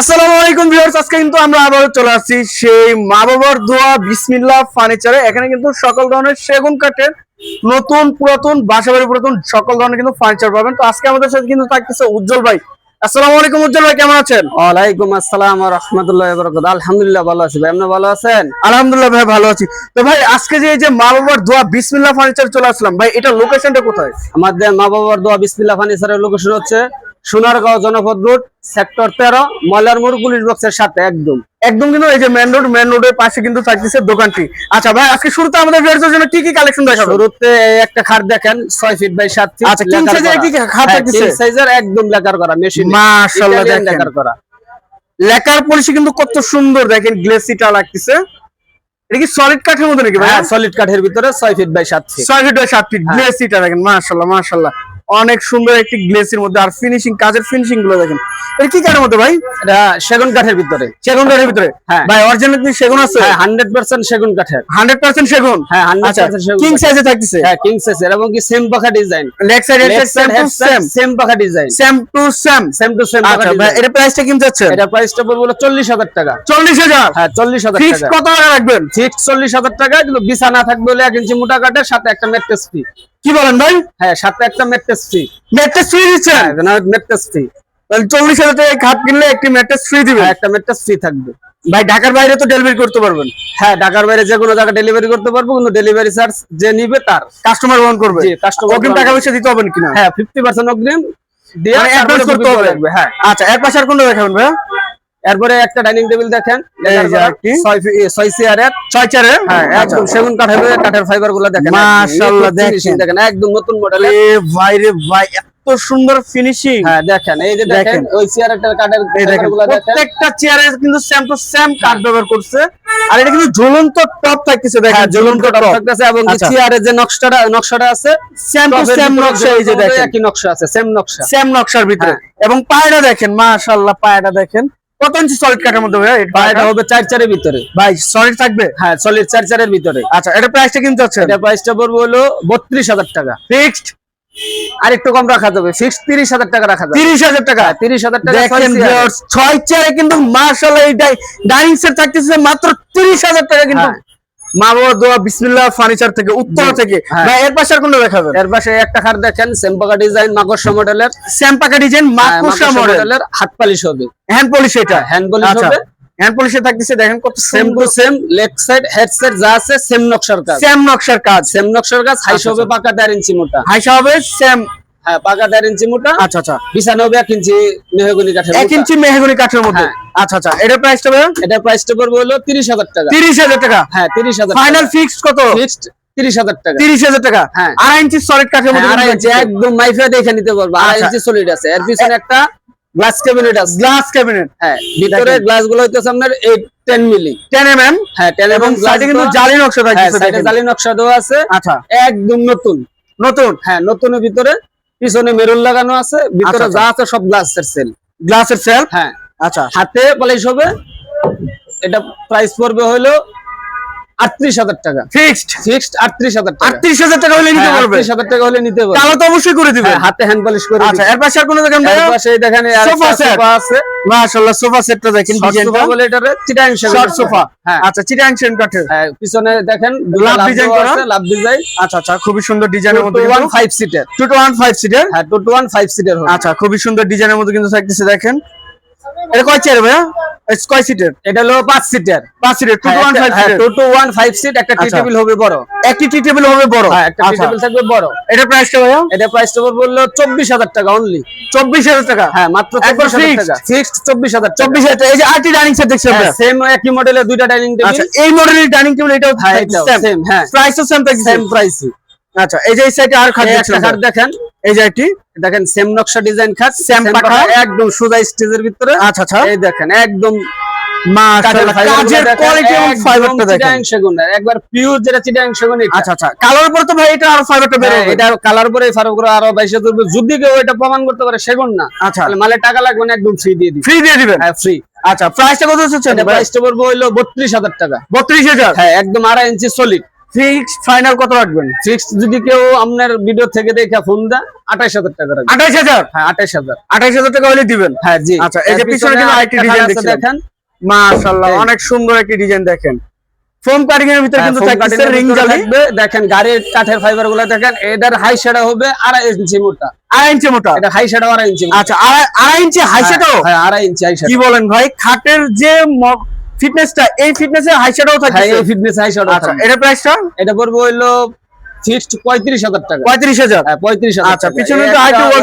আসসালামু আলাইকুম ভিউয়ার্স আজকে কিন্তু আমরা আবারও চলে আসছি সেই মা বাবার দোয়া বিসমিল্লাহ ফার্নিচারে। এখানে কিন্তু সকল ধরনের সেগুন কাঠের নতুন পুরাতন বাসাবাড়ি পুরাতন সকল ধরনের কিন্তু ফার্নিচার পাবেন। তো আজকে আমাদের সাথে কিন্তু থাকতেছে উজ্জ্বল ভাই। আসসালামু আলাইকুম উজ্জ্বল ভাই কেমন আছেন? ওয়ালাইকুম আসসালাম রহমতুল্লাহ আলহামদুলিল্লাহ ভালো আছি। ভাই আপনি ভালো আছেন? আলহামদুলিল্লাহ ভাই ভালো আছি। তো ভাই আজকে যে এই যে মা বাবার দোয়া বিসমিল্লাহ ফার্নিচার চলে আসলাম। ভাই এটা লোকেশনটা কোথায়? আমাদের মা বাবার দোয়া বিসমিল্লাহ ফার্নিচারের লোকেশন হচ্ছে সোনারগাঁও জনপদ রোড সেক্টর তেরো ময়লার মোড় পুলিশ বক্সের সাথে একদম। একদম কিন্তু এই যে মেন রোড মেন রোডের পাশে কিন্তু থাকতেছে দোকানটি। আচ্ছা ভাই আজকে শুরুতে আমাদের ভিউয়ার্সের জন্য কি কি কালেকশন দেখাবো শুরুতে একটা খাট দেখেন ছয় ফিট বাই সাত ফিট আচ্ছা, size এর কি খাট থাকতেছে? সাইজের একদম লেকার করা মেশিন মাশাআল্লাহ দেখেন। লেকার করা। লেকার পলিশি কিন্তু কত সুন্দর দেখেন গ্লেসিটা লাগতেছে। এটা কি সলিড কাঠের মধ্যে নাকি ভাই? হ্যাঁ সলিড কাঠের ভিতরে ছয় ফিট বাই সাত ফিট ছয় ফিট বাই সাত ফিট হ্যাঁ। গ্লেসিটা দেখেন মাশাআল্লাহ মাশাআল্লাহ। অনেক সুন্দর একটি গ্লেসির মধ্যে। আর ফিনিশিং কাজের ফিনিশিংগুলো দেখেন। এটা কি কাঠের মধ্যে ভাই? এটা সেগুন কাঠের ভিতরে। সেগুন কাঠের ভিতরে? হ্যাঁ। ভাই অরিজিনাল কি সেগুন আছে? হ্যাঁ হান্ড্রেড পার্সেন্ট সেগুন কাঠের। হান্ড্রেড পার্সেন্ট সেগুন? হ্যাঁ হান্ড্রেড আচ্ছা পার্সেন্ট সেগুন কিং। সাইজে থাকতেছে? হ্যাঁ কিং সাইজের এবং কি সেম পাখা design leg side head same to same same পাখা design same to same same to same আচ্ছা ভাই এটা প্রাইসটা কিনতে যাচ্ছে? এটা প্রাইসটা চল্লিশ হাজার টাকা। চল্লিশ হাজার? হ্যাঁ চল্লিশ হাজার ফিক্স টাকা। কত টাকা রাখবেন? ফিক্স চল্লিশ হাজার টাকা কিন্তু বিছানা থাকবে হলে এক ইঞ্চি মোটা কাঠের সাথে একটা মেট্রেস ফ্রি কি বলেন ভাই? হ্যাঁ সাথে একটা মেট্রেস ফ্রি ম্যাট্রেস ফ্রি দিচ্ছেন? মেট্রেস ফ্রি তাহলে চল্লিশ হাজার টাকা খাট কিনলে একটি ম্যাট্রেস ফ্রি দিবেন। হ্যাঁ একটা মেট্রেস ফ্রি থাকবে। ভাই ঢাকার বাইরে তো ডেলিভারি করতে পারবেন। হ্যাঁ ঢাকার বাইরে যে কোনো জায়গায় ডেলিভারি করতে পারব কিন্তু ডেলিভারি চার্জ যে নিবে তার। কাস্টমার বহন করবে। customer অগ্রিম টাকা পয়সা দিতে হবে কিনা? হ্যাঁ ফিফটি পার্সেন্ট অগ্রিম। দিয়ে মানে advance তারপরে করতে হবে। হ্যাঁ। আচ্ছা এর পাশে আর কোনটা দেখাবেন ভাই এরপরে একটা ডাইনিং টেবিল দেখেন। ছয় ফি- ছয় চেয়ারের হ্যাঁ একদম সেগুন কাঠের কাঠের ফাইবারগুলো দেখেন মাশাআল্লাহ, দেখেন। দেখেন একদম নতুন মডেল এ ভাই রে ভাই এত সুন্দর ফিনিশিং হ্যাঁ দেখেন এই যে দেখেন দেখেন। ওই চেয়ারের কাঠেরগুলো দেখেন প্রত্যেকটা চেয়ারে কিন্তু সেম টু সেম কাঠ ব্যবহার করছে। আর এটা কিন্তু ঝুলন্ত টপ থাকতেছে দেখেন হ্যাঁ ঝুলন্ত টপ থাকতেছে এবং আচ্ছা। চেয়ারের যে নকশাটা নকশাটা আছে সেম টু সেম নকশা এই যে দেখেন। একই নকশা আছে সেম নকশা। সেম নকশার ভিতরে। এবং পায়রা দেখেন মাশাআল্লাহ পায়রা দেখেন। কত ইঞ্চি সলিড কাঠের মধ্যে ভাই এটা হবে চার চারের ভিতরে। ভাই সলিড থাকবে? হ্যাঁ সলিড চার চারের ভিতরে। আচ্ছা এটা প্রাইসটা কিন্তু হচ্ছে এটা প্রাইসটা পড়বে হলো বত্রিশ হাজার টাকা। ফিক্সড আর একটু কম রাখা যাবে। ফিক্স তিরিশ হাজার টাকা রাখা যাবে। তিরিশ হাজার টাকা? তিরিশ হাজার টাকা ছয় দেখেন ছয় চেয়ারে কিন্তু মার্শাল্লাহ এই ডাইনিং সেট থাকতেছে মাত্র তিরিশ হাজার টাকা কিন্তু হ্যাঁ। মা বাবা দোয়া বিসমিল্লাহ ফার্নিচার থেকে উত্তর থেকে। হ্যাঁ। ভাই এর পাশে আর কোনটা দেখাবেন এর পাশে একটা খাট দেখেন সেম্পাকা ডিজাইন মাকড়সা মডেলের স্যাম্পাকা ডিজাইন মাকুসা মডেলের হাত পালিশ হবে। হ্যান্ড পলিশ এটা? হ্যান্ড পলিশ আচ্ছা। হবে। হ্যান্ড পলিশে থাকতেছে দেখেন কত same to same leg side head side যা আছে সেম নকশার কাজ। সেম নকশার কাজ। সেম নকশার কাজ হাইস আচ্ছা, হবে পাকা দেড় ইঞ্চি মোটা। হাইসা হবে সেম হ্যাঁ পাকা দেড় ইঞ্চি মোটা। আচ্ছা আচ্ছা। এক ইঞ্চি মেহগনি কাঠের এক ইঞ্চি মেহগনি কাঠের মধ্যে। হ্যাঁ। আচ্ছা আচ্ছা। এটার প্রাইসটা ভাই এটার প্রাইসটা পড়বে হলো তিরিশ হাজার টাকা। তিরিশ হাজার টাকা? হ্যাঁ তিরিশ হাজার ফাইনাল ফিক্সড কত? ফিক্সড তিরিশ হাজার টাকা। তিরিশ হাজার টাকা? হ্যাঁ। আড়াই ইঞ্চি সলিড কাঠের মধ্যে হ্যাঁ, আড়াই ইঞ্চি একদম মাইফা দেখে নিতে পারব। আড়াই আচ্ছা। ইঞ্চি সলিড আছে। এর পিছনে একটা গ্লাস ক্যাবিনেট আছে। গ্লাস ক্যাবিনেট হ্যাঁ ভিতরে গ্লাসগুলো হইতেছে আপনার এইট টেন মিলি হ্যাঁ টেন এবং সাইডে কিন্তু জালি নকশা হ্যাঁ সাইডে জালি নকশা দেওয়া আছে। আচ্ছা। একদম নতুন। নতুন? হ্যাঁ নতুনের ভিতরে পিছনে মেরুল লাগানো আছে ভিতরে আচ্ছা, যা আছে সব গ্লাসের সেল গ্লাসের সেল হ্যাঁ। আচ্ছা। হাতে পলিশ হবে এটা প্রাইস পড়বে হলো আটত্রিশ হাজার টাকা। ফিক্সড ফিক্সড আটত্রিশ হাজার টাকা। আটত্রিশ হাজার টাকা হলে নিতে পারবে? আটত্রিশ হাজার টাকা হলে নিতে পারবে। তাহলে তো অবশ্যই করে দিবে হ্যাঁ, হাতে হ্যান্ড পলিশ করে আচ্ছা এর পাশে আর কোনো দেখেন এর পাশে দেখেন সোফা সেট। আছে। মাশাআল্লাহ সোফা সেটটা দেখেন ডিজাইনটা বলে এটারে চিটাং শর্ট সোফা। হ্যাঁ। আচ্ছা চিটাং কাঠের। হ্যাঁ, পিছনে দেখেন লাভ ডিজাইন করা? লাভ ডিজাইন আচ্ছা আচ্ছা খুবই সুন্দর ডিজাইনের মধ্যে seater two two one five সিটের হ্যাঁ two two one five seater আচ্ছা খুবই সুন্দর ডিজাইনের মধ্যে কিন্তু থাকতেছে দেখেন। এটা কয় চেয়ার ভাইয়া? কয় সিটের এটা হলো পাঁচ সিটার পাঁচ সিটের two one five two two one five seat একটা টি আচ্ছা। টেবিল হবে বড়। একটি টি টেবিল হবে বড়? হ্যাঁ একটা টি আচ্ছা। টেবিল থাকবে বড়। এটা প্রাইসটা ভাইয়া? এটা প্রাইসটা বলল চব্বিশ হাজার টাকা অনলি চব্বিশ হাজার টাকা? হ্যাঁ মাত্র চব্বিশ হাজার টাকা। ফিক্সড চব্বিশ হাজার চব্বিশ হাজার। এই যে আরটি ডাইনিং সেট দেখছেন ভাইয়া? সেম একই মডেলের দুইটা ডাইনিং আচ্ছা টেবিল এই মডেলের ডাইনিং টেবিল এটাও সেম হ্যাঁ। প্রাইসও সেম সেম প্রাইসই আচ্ছা এই যে এই সাইডে আর খাট দেখেন। এই যে একটি দেখেন সেম নকশা ডিজাইন খাট সেম পাখা। একদম সোজা স্টেজের ভিতরে। আচ্ছা আচ্ছা। এই দেখেন একদম এটা এটা হ্যাঁ, এটা যদি কেউ এটা প্রমাণ করতে পারে সেগুন না। আচ্ছা। তাহলে মালে টাকা লাগবে না একদম ফ্রি দিয়ে দিবে। ফ্রি দিয়ে দিবেন? হ্যাঁ ফ্রি আচ্ছা প্রাইসটা কত হচ্ছে এটা প্রাইসটা পড়বে হইল বত্রিশ হাজার টাকা। বত্রিশ হাজার? হ্যাঁ একদম আড়াই ইঞ্চি সলিড ফিক্স ফাইনাল কত রাখবেন? ফিক্স যদি কেউ আপনার ভিডিও থেকে দেখে ফোন আঠাইশ হাজার টাকা রাখবে আঠাইশ হাজার? হ্যাঁ আঠাইশ হাজার। আঠাইশ হাজার টাকা হলে দিবেন? হ্যাঁ জি। আচ্ছা, এই যে পিছনে কিন্তু আছে দেখছিলাম। দেখেন। মাশাআল্লাহ অনেক সুন্দর একটি ডিজাইন দেখেন। ফোম কাটিং এর ভিতরে হ্যাঁ, কিন্তু এর রিং থাকবে। দেখেন গাড়ির কাঠের ফাইবারগুলো দেখেন এটার হাই শ্যাডো হবে আড়াই ইঞ্চি মোটা। আড়াই ইঞ্চি মোটা? এটা হাই শ্যাডো আড়াই ইঞ্চি আচ্ছা আড়াই ইঞ্চি হাই শ্যাডো হ্যাঁ আড়াই ইঞ্চি হাই কি বলেন ভাই? খাটের যে ফিটনেসটা এই ফিটনেসে হাই শ্যাডো হ্যাঁ এই ফিটনেস হাই শ্যাডো আচ্ছা এটা প্রাইসটা এটা পড়বে হইল ফিক্সড পঁয়ত্রিশ হাজার টাকা। পঁয়ত্রিশ হাজার? হ্যাঁ পঁয়ত্রিশ হাজার আচ্ছা, পিছনে তো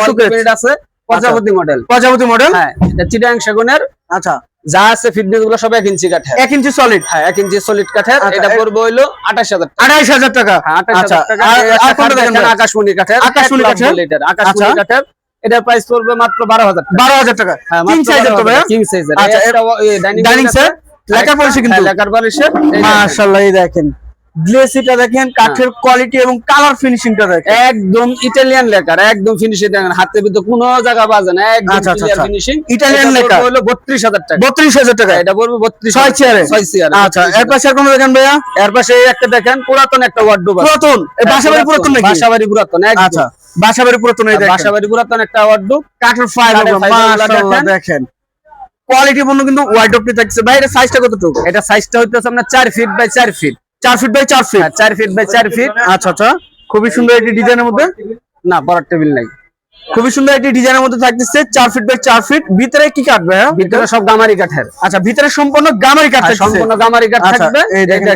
showcase। plate আছে প্রজাপতি মডেল প্রজাপতি মডেল হ্যাঁ এটা চিটাং সেগুনের। আচ্ছা। যা আছে ফিটনেসগুলো সব এক ইঞ্চি কাঠের। এক ইঞ্চি সলিড হ্যাঁ এক ইঞ্চি সলিড কাঠের। আচ্ছা, এটা পড়বে হইল আঠাশ হাজার টাকা। হাজার টাকা? হ্যাঁ আঠাশ আচ্ছা, হাজার টাকা? আকাশমণি কাঠের। আকাশমণি কাঠের? লিটার আকাশমণি আচ্ছা। কাঠের। এটার প্রাইস পড়বে মাত্র বারো হাজার বারো হাজার টাকা। হ্যাঁ কিং সাইজের তো ভাইয়া কিং সাইজের ডাইনিং ডাইনিং সেট লেখা পড়েছে কিন্তু। লেখার পলিশের মাশাআল্লাহ এই দেখেন। গ্লেসিটা দেখেন কাঠের কোয়ালিটি এবং কালার ফিনিশিংটা দেখেন। একদম ইটালিয়ান লেকার একদম ফিনিশিং দেখেন। হাতের ভিতরে কোনো জায়গা বাজে না একদম ক্লিয়ার। Finishing Italian lacquer. হলো বত্রিশ হাজার টাকা। বত্রিশ হাজার টাকা। এটা পড়বে বত্রিশ ছয় চেয়ারে? ছয় চেয়ারে আচ্ছা এর পাশে আর কোনো দেখেন ভাইয়া? এর পাশে একটা দেখেন পুরাতন একটা ওয়ার্ডরোব পুরাতন? এই বাসাবাড়ি পুরাতন। নাকি? বাসাবাড়ি পুরাতন একদম। আচ্ছা বাসাবাড়ি পুরাতন এই দেখেন। বাসাবাড়ি পুরাতন একটা ওয়ার্ডরোব কাঠের ফাইবার fiber মাশাআল্লাহ দেখেন। কোয়ালিটি পণ্য কিন্তু ওয়াইড থাকছে। ভাই এটা সাইজটা কতটুকু? এটা সাইজটা হইতেছে আপনার চার ফিট বাই চার ফিট চার ফিট বাই চার ফিট চার ফিট বাই চার ফিট আচ্ছা আচ্ছা। খুবই সুন্দর একটি ডিজাইনের মধ্যে? না বড় টেবিল নাই। খুবই সুন্দর একটি ডিজাইনের মধ্যে থাকতেছে চার ফিট বাই চার ফিট ভিতরে কি কাটবে ভিতরে সব গামারি কাঠের। আচ্ছা ভিতরে সম্পূর্ণ গামারি কাঠ আর সম্পূর্ণ গামারি কাঠ আচ্ছা, থাকবে।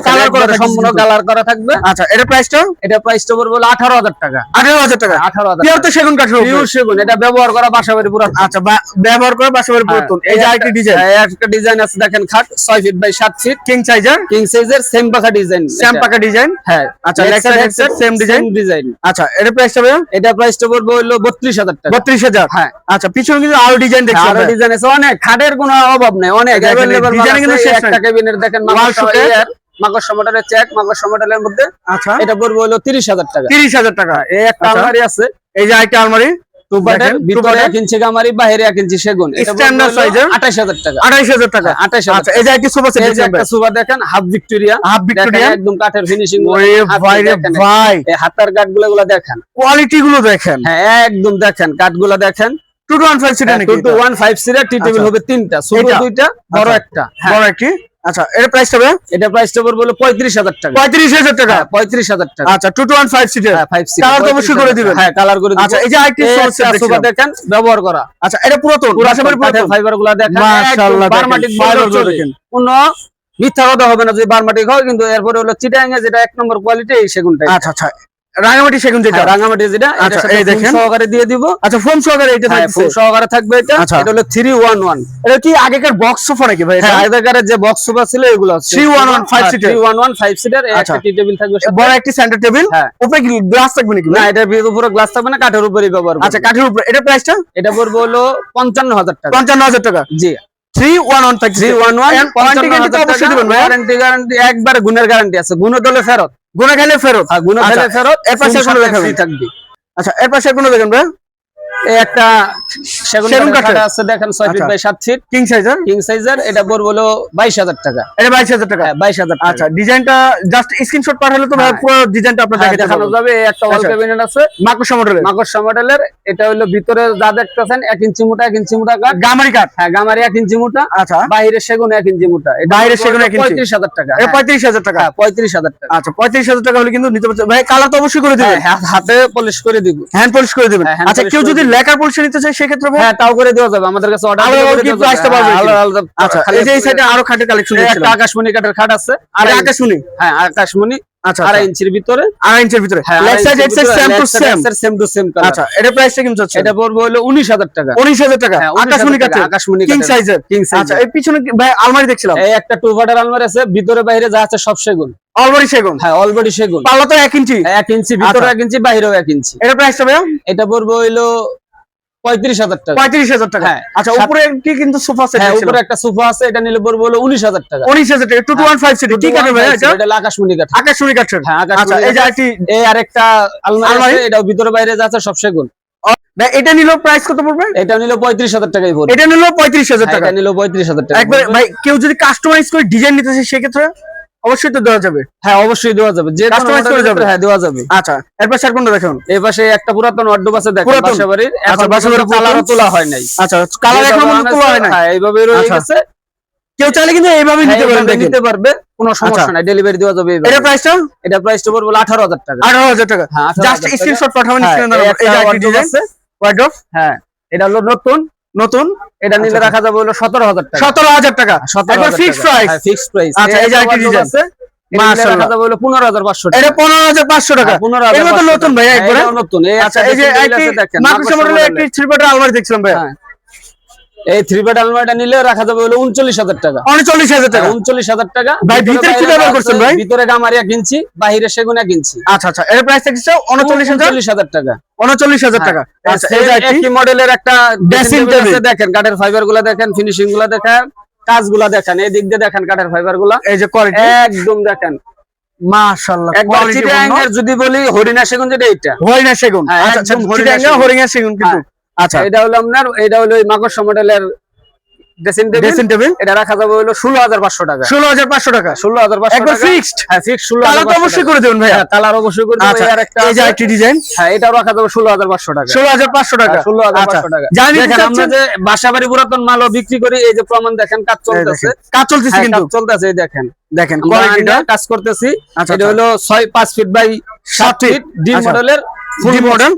colour করা সম্পূর্ণ কালার করা থাকবে। আচ্ছা এটা প্রাইসটা এটা প্রাইসটা পড়বে আঠারো হাজার টাকা। আঠারো হাজার টাকা। আঠারো হাজার পিওর তো সেগুন কাঠের উপরে। পিওর সেগুন এটা ব্যবহার করা বাসাবাড়ি পুরো আচ্ছা ব্যবহার করে বাসাবাড়ি পুরাতন। এই যে আরেকটি ডিজাইন একটা ডিজাইন আছে দেখেন খাট ছয় ফিট বাই সাত ফিট কিং সাইজার কিং সাইজের সেম পাখা ডিজাইন সেম পাকা ডিজাইন হ্যাঁ আচ্ছা, design? same design। আচ্ছা এটা প্রাইসটা এটা প্রাইসটা পড়বে হলো বত্রিশ হাজার টাকা। বত্রিশ হাজার? হ্যাঁ। আচ্ছা পিছনে কিন্তু আরও ডিজাইন দেখছি আরও ডিজাইন আছে। অনেক খাটের কোনো অভাব নাই অনেক কিন্তু একটা নাই। দেখেন মাকড়সা? এর, চেক মাকড়সা মধ্যে আচ্ছা। এটা পড়বে হলো তিরিশ হাজার টাকা। তিরিশ হাজার টাকা। এই একটা আচ্ছা। আলমারি আছে। এই যে একটা আলমারি। টু পার্টের ভিতরে part-এর। ইঞ্চি গামারি বাইরে এক ইঞ্চি সেগুন। Standard size-এর? টাকা। আঠাইশ হাজার টাকা। আঠাশ আচ্ছা এই যে একটি সোফা সেট একটা সুপার দেখেন হাফ ভিক্টোরিয়া হাফ ভিক্টোরিয়া একদম কাঠের ফিনিশিং ওরে ভাই রে ভাই। এই হাতার কাঠগুলো দেখেন। কোয়ালিটি গুলো দেখেন। হ্যাঁ একদম দেখেন কাঠগুলো দেখেন। Two two one five seater নাকি টু টু এটা? One five seater tea table. হবে তিনটা ছোট দুইটা বড় আচ্ছা। একটা। হ্যাঁ। বড় একটি? আচ্ছা এর প্রাইসটা হবে এটা প্রাইসটা পড়বে হলো পঁয়ত্রিশ হাজার টাকা। পঁয়ত্রিশ হাজার টাকা? হ্যাঁ পঁয়ত্রিশ হাজার টাকা। আচ্ছা two two one five seater হ্যাঁ ফাইভ Colour তো অবশ্যই করে দিবেন। হ্যাঁ কালার করে আচ্ছা এই যে সেট সোফা দেখেন। ব্যবহার করা। আচ্ছা এটা পুরাতন বাসাবাড়ি পুরাতন ফাইবারগুলা দেখেন মাশাআল্লাহ বারমাটিক fiber গুলো দেখেন। কোন মিথ্যা কথা হবে না যদি বারমাটিক হয় কিন্তু এরপরে হলো চিটাং যেটা এক নম্বর কোয়ালিটি এই সেগুনটা আচ্ছা আচ্ছা রাঙামাটি সেগুন যেটা। হ্যাঁ, রাঙামাটি যেটা আচ্ছা, এই দেখেন। সহকারে দিয়ে দিব। আচ্ছা ফোম সহকারে এটা হ্যাঁ থাকছে ফুল সহকারে থাকবে এটা। আচ্ছা। এটা হলো থ্রি ওয়ান ওয়ান এটা কি আগেকার বক্স সোফা নাকি ভাই এটা? হ্যাঁ আগেকারের যে বক্স সোফা ছিল এগুলো 311 five seater। Three one one seater. একটা টি টেবিল থাকবে। বড় একটি সেন্টার টেবিল। উপরে কি গ্লাস থাকবে নাকি না এটা এটার ভিতরে পুরো গ্লাস থাকবে না কাঠের উপরেই ব্যবহার। আচ্ছা কাঠের উপরে। এটা প্রাইসটা এটা পড়বে হলো পঞ্চান্ন হাজার টাকা। পঞ্চান্ন হাজার টাকা। জি। একবার গুণের গ্যারান্টি আছে। গুণ দলে ফেরত। গুণা খেলে ফেরত। গুনা গুণ আচ্ছা, ফেরত এর পাশে কোনো দেখাবে? থাকবে। আচ্ছা এর পাশে কোনো দেখেন ভাই। একটা সেগুন সেগুন কাঠের কাঠের। আছে দেখেন ছয় ফিট আচ্ছা। বাই সাত ফিট। কিং সাইজের? কিং সাইজের এটা পড়বে হলো বাইশ হাজার টাকা। এটা হ্যাঁ বাইশ আচ্ছা ডিজাইনটা জাস্ট স্ক্রিনশট পাঠালে তো হ্যাঁ। পুরো ডিজাইনটা আপনার হ্যাঁ, দেখানো যাবে একটা ওয়াল আচ্ছা। ক্যাবিনেট আছে। মাকুসা মডেলের মাকড়সা মডেলের এটা হলো ভিতরে যা দেখতেছেন এক ইঞ্চি মোটা এক ইঞ্চি মোটা কাঠ। গামারি কাঠ? হ্যাঁ গামারি এক ইঞ্চি মোটা। আচ্ছা। বাইরে সেগুন এক ইঞ্চি মোটা। এটা বাইরের সেগুন এক ইঞ্চি। পঁয়ত্রিশ হাজার টাকা এটা পঁয়ত্রিশ হাজার টাকা? হ্যাঁ পঁয়ত্রিশ হাজার টাকা। আচ্ছা পঁয়ত্রিশ হাজার টাকা হলে কিন্তু নিতে ভাই কালার তো অবশ্যই করে দিবেন। হ্যাঁ, হাতে পলিশ করে দিব। হ্যান্ড পলিশ করে দিবেন। হ্যাঁ, আচ্ছা কেউ যদি লেখার পলিশ নিতে চায় সেক্ষেত্রে ভাই হ্যাঁ তাও করে দেওয়া যাবে আমাদের কাছে অর্ডার আলাদা কি টা পাবে কি? আচ্ছা এই যে এই সাইডে আরও খাটের কালেকশন এই একটা আকাশমণি কাঠের খাট আছে আর আড়াই আকাশ শুনি হ্যাঁ আকাশমণি আচ্ছা আড়াই আড়াই ইঞ্চির ভিতরে। আড়াই ইঞ্চের ভিতরে। হ্যাঁ leg side head side same to same same to same আচ্ছা এটা প্রাইসটা হচ্ছে। এটা পড়বে হলো উনিশ হাজার টাকা। উনিশ হাজার টাকা। হ্যাঁ, আকাশ শুনি কাঠের। আকাশমণি কিং সাইজের কিং আচ্ছা এই পিছনে ভাই আলমারি দেখছিলাম। এই একটা টু ফাটার আলমারি আছে ভিতরে বাইরে যা আছে সব সেগুন। অলমারি সেগুন? হ্যাঁ অলরেডি সেগুন। পাল্লা তো এক ইঞ্চি? এক ইঞ্চি ভিতরে আচ্ছা। এক ইঞ্চি বাইরেও এক ইঞ্চি। এটা প্রাইসটা ভাইয়া? এটা পড়বে হইল পঁয়ত্রিশ হাজার টাকা। পঁয়ত্রিশ হাজার টাকা। হ্যাঁ। আচ্ছা উপরে কি কিন্তু সোফা সেট হ্যাঁ উপরে একটা সোফা আছে এটা নিলে পড়বে হলো উনিশ হাজার টাকা। উনিশ হাজার টাকা। Two two one five seater কি কাঠের ভাই এটা এটা আকাশমণি কাঠ আকাশ শুনি হ্যাঁ আচ্ছা এই যে একটি এই আরেকটা আলমারি আলমারি? এটাও ভিতরে বাইরে যা আছে সব সেগুন। এটা নিল প্রাইস কত পড়বে? এটা নিল পঁয়ত্রিশ হাজার টাকাই পড়বে। এটা নিল পঁয়ত্রিশ হাজার টাকা। এটা নিল পঁয়ত্রিশ হাজার টাকা একবার ভাই কেউ যদি কাস্টমাইজ করে ডিজাইন নিতে সেক্ষেত্রে অবশ্যই তো দেওয়া যাবে। হ্যাঁ অবশ্যই দেওয়া যাবে। যে Customize করে যাবে? হ্যাঁ দেওয়া যাবে। আচ্ছা এরপর স্যার কোনটা দেখুন? এই পাশে একটা পুরাতন ওয়ার্ডরোব আছে দেখেন? বাসাবাড়ির আচ্ছা, বাসাবাড়ির পুরাতন? তোলা হয় নাই। আচ্ছা কালার এখন তোলা হয় না হ্যাঁ এইভাবে রয়ে আচ্ছা। গেছে। কেউ চাইলে কিন্তু এইভাবে হ্যাঁ, নিতে পারেন এইভাবে নিতে পারবে কোনো সমস্যা আচ্ছা। নাই ডেলিভারি দেওয়া যাবে এটা প্রাইসটা এটা প্রাইসটা পড়বে আঠারো হাজার টাকা। আঠারো হাজার টাকা। হ্যাঁ, জাস্ট স্ক্রিনশট পাঠাবেন হ্যাঁ, স্ক্রিনে এই এটা একটি wardrobe ডিজাইন আছে। ওয়ার্ড্রপ হ্যাঁ এটা হলো নতুন। নতুন? এটা নিলে আচ্ছা। রাখা যাবে হলো সতেরো হাজার টাকা। সতেরো হাজার টাকা। সতেরো একবার ফিক্স প্রাইস ফিক্স প্রাইস আচ্ছা, এই যে আরেকটি ডিজাইন আছে এটা নিলে রাখা মাশাআল্লাহ। যাবে হলো পনেরো হাজার পাঁচশো এটা পনেরো হাজার পাঁচশো টাকা। পনেরো এগুলো তো নতুন ভাই একবারে? নতুন। এই আচ্ছা একটা এই যে dressing table একটি আছে দেখেন, মাকড়সা মাকড়সা মডেলের একটি থ্রি বেডের আলমারি দেখছিলাম ভাই হ্যাঁ। এই থ্রি বেড আলমারিটা নিলে রাখা যাবে হলো উনচল্লিশ হাজার টাকা। উনচল্লিশ হাজার টাকা। উনচল্লিশ হাজার টাকা। ভাই, ভিতরে কি ব্যবহার করছেন ভাই? ভিতরে গামারি এক ইঞ্চি বাহিরে সেগুন ইঞ্চি আচ্ছা আচ্ছা এর প্রাইস থাকছে উনচল্লিশ হাজার? উনচল্লিশ হাজার টাকা। উনচল্লিশ হাজার টাকা। হ্যাঁ, আচ্ছা একই মডেলের একটা table। আছে, দেখেন কাঠের ফাইবারগুলা দেখেন ফিনিশিংগুলা দেখেন কাজগুলা দেখেন এই দিক দিয়ে দেখেন কাঠের ফাইবারগুলা। এই যে একদম দেখেন। মাশাআল্লাহ যদি বলি হরিণা সেগুন যেটা এইটা। হরিণা সেগুন। হ্যাঁ, আচ্ছা আচ্ছা হরিণা সেগুন। হরিণা সেগুন কিন্তু। আচ্ছা। এটা হলো আপনার এটা হলো মাকড়সা মডেলের ড্রেসিং টেবিল এটা রাখা যাবে হলো ষোলো হাজার পাঁচশো টাকা। ষোলো হাজার পাঁচশো টাকা। ষোলো হাজার পাঁচশো টাকা। ফিক্সড হ্যাঁ ফিক্স ষোলো অবশ্যই করে দেবেন ভাইয়া। কালার অবশ্যই করে আচ্ছা আর একটা এই যে একটি ডিজাইন হ্যাঁ এটাও রাখা যাবে ষোলো হাজার পাঁচশো টাকা। ষোলো হাজার পাঁচশো টাকা। ষোলো হাজার আচ্ছা। পাঁচশো টাকা দেখেন আমরা যে বাসাবাড়ি পুরাতন মালও বিক্রি করি এই যে প্রমাণ দেখেন কাজ চলতেছে। কাজ চলতেছে হ্যাঁ, কিন্তু। চলতেছে এই দেখেন। দেখেন কোয়ালিটিটা কাজ করতেছি। আচ্ছা, এটা আচ্ছা। হলো ছয় পাঁচ ফিট বাই সাত ফিট ডি আচ্ছা। মডেলের ফুল মডেল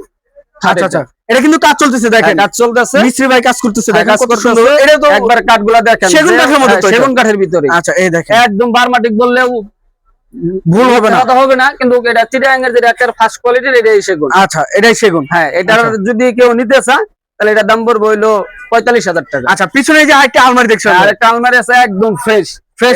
আচ্ছা আচ্ছা। এটা কিন্তু কাজ চলতেছে দেখেন। কাজ চলতেছে। মিস্ত্রি ভাই কাজ করতেছে হ্যাঁ, দেখেন কত সুন্দর। এটা তো একবার কাঠগুলা দেখেন সেগুন কাঠের মতো হ্যাঁ, সেগুন কাঠের ভিতরে। আচ্ছা এই দেখেন। একদম বারমাটিক বললেও ভুল হবে না। হবে না কিন্তু এটা যেটা একটা ফার্স্ট কোয়ালিটির এটাই সেগুন। আচ্ছা এটাই সেগুন। হ্যাঁ এটার আচ্ছা। যদি কেউ নিতে চায় তাহলে এটা দাম পড়বে হইল পঁয়তাল্লিশ হাজার টাকা। আচ্ছা পিছনে যে আরেকটা আলমারি দেখছেন আর একটা আলমারি আছে একদম ফ্রেশ ফ্রেশ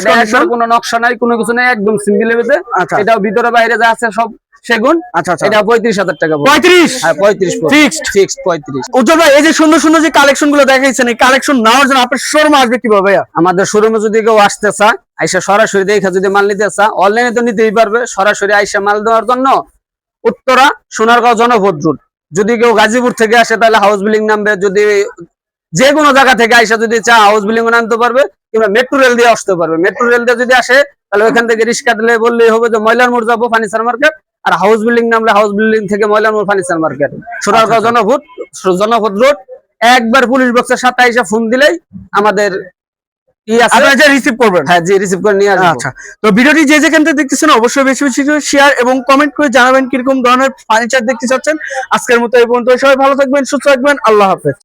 কোনো নকশা নাই কোনো কিছু নাই একদম সিম্পল এর আচ্ছা। এটাও ভিতরে বাইরে যা আছে সব সেগুন? আচ্ছা আচ্ছা। এটা পঁয়ত্রিশ হাজার টাকা পড়বে। পঁয়ত্রিশ? হ্যাঁ পঁয়ত্রিশ Fixed? ফিক্সড? পঁয়ত্রিশ। উজ্জ্বল ভাই এই যে সুন্দর সুন্দর যে কালেকশনগুলো দেখাইছেন এই কালেকশন নেওয়ার জন্য আপনার শোরুমে আসবে কীভাবে ভাইয়া? আমাদের শোরুমে যদি কেউ আসতে চায় আইসা সরাসরি দেখে যদি মাল নিতে চায় অনলাইনে তো নিতেই পারবে। সরাসরি আইসা মাল দেওয়ার জন্য উত্তরা সোনারগাঁও জনপদ যদি কেউ গাজীপুর থেকে আসে তাহলে হাউস বিল্ডিং নামবে। যদি যে কোনো জায়গা থেকে আইসা যদি চা হাউস বিল্ডিং নামতে পারবে কিংবা মেট্রো রেল দিয়ে আসতে পারবে। মেট্রো রেল দিয়ে যদি আসে তাহলে ওইখান থেকে রিক্সা দিলে বললেই হবে যে ময়লার মোড় যাব ফার্নিচার মার্কেট। আর হাউস বিল্ডিং নামলে হাউস বিল্ডিং থেকে ময়লার মোড় ফার্নিচার মার্কেট সোনারগাঁও জনপদ জনপদ রোড একবার পুলিশ বক্সের সাথে আইসা ফোন দিলেই আমাদের রিসিভ করবেন। হ্যাঁ জি রিসিভ করে নিয়ে আচ্ছা তো ভিডিওটি যে যেখান থেকে দেখতেছেন অবশ্যই বেশি বেশি শেয়ার এবং কমেন্ট করে জানাবেন কীরকম ধরনের ফার্নিচার দেখতে চাচ্ছেন। আজকের মতো এই পর্যন্ত সবাই ভালো থাকবেন সুস্থ থাকবেন আল্লাহ হাফেজ।